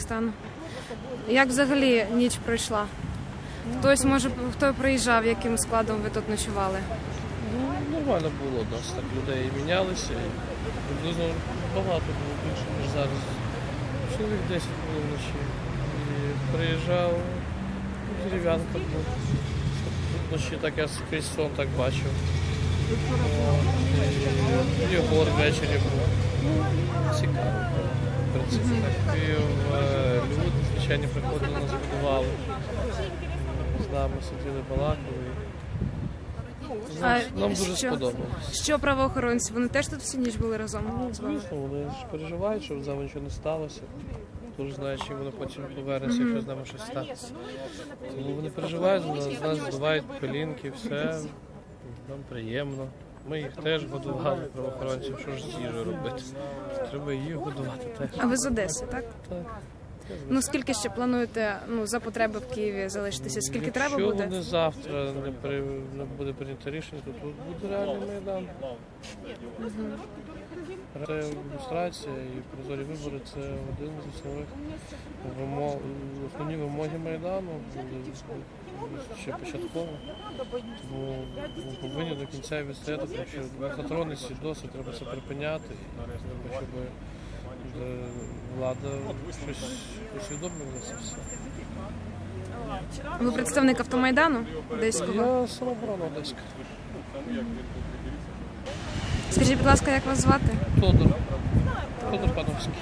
Казахстану. Як взагалі ніч пройшла? Хтось може хто приїжджав, яким складом ви тут ночували? Ну, нормально було у так людей мінялися. І приблизно багато було більше, ніж зараз. Чоловік 10 було вночі. І приїжджав ну, дерев'янка був. Вночі так я скрізь сон так бачив. І Єгор ввечері був. Цікаво. В принципі, так. Е, люди, звичайно, приходили нас будували. З нами сиділи, балакали. Нам, дуже що? сподобалось. Що правоохоронці? Вони теж тут всю ніч були разом з вами? Звісно, вони ж переживають, щоб з нами нічого не сталося. Хто ж знає, чим вони потім повернуться, якщо з нами щось станеться. Тому вони переживають, за нас, з нас пилінки, все. Нам приємно. Ми їх теж годували правоохоронців. Що ж з їжею робити? Треба їх годувати теж. А ви з Одеси, так? Так. Ну скільки ще плануєте ну за потреби в Києві залишитися? Скільки треба Якщо буде? вони завтра не, при, не буде прийнято рішення, то тут буде реальний майдан. Це ілюстрація і прозорі вибори це один з основних вимог, основні вимоги Майдану, ще початково. Тому ми повинні до кінця відстояти, тому що мехатрони ці досить треба це припиняти, треба, щоб е, влада щось усвідомлювала це все. Ви представник автомайдану Одеського? Я самооборона Одеська. Скажіть, будь ласка, як вас звати? Тодор. Тодор Пановський.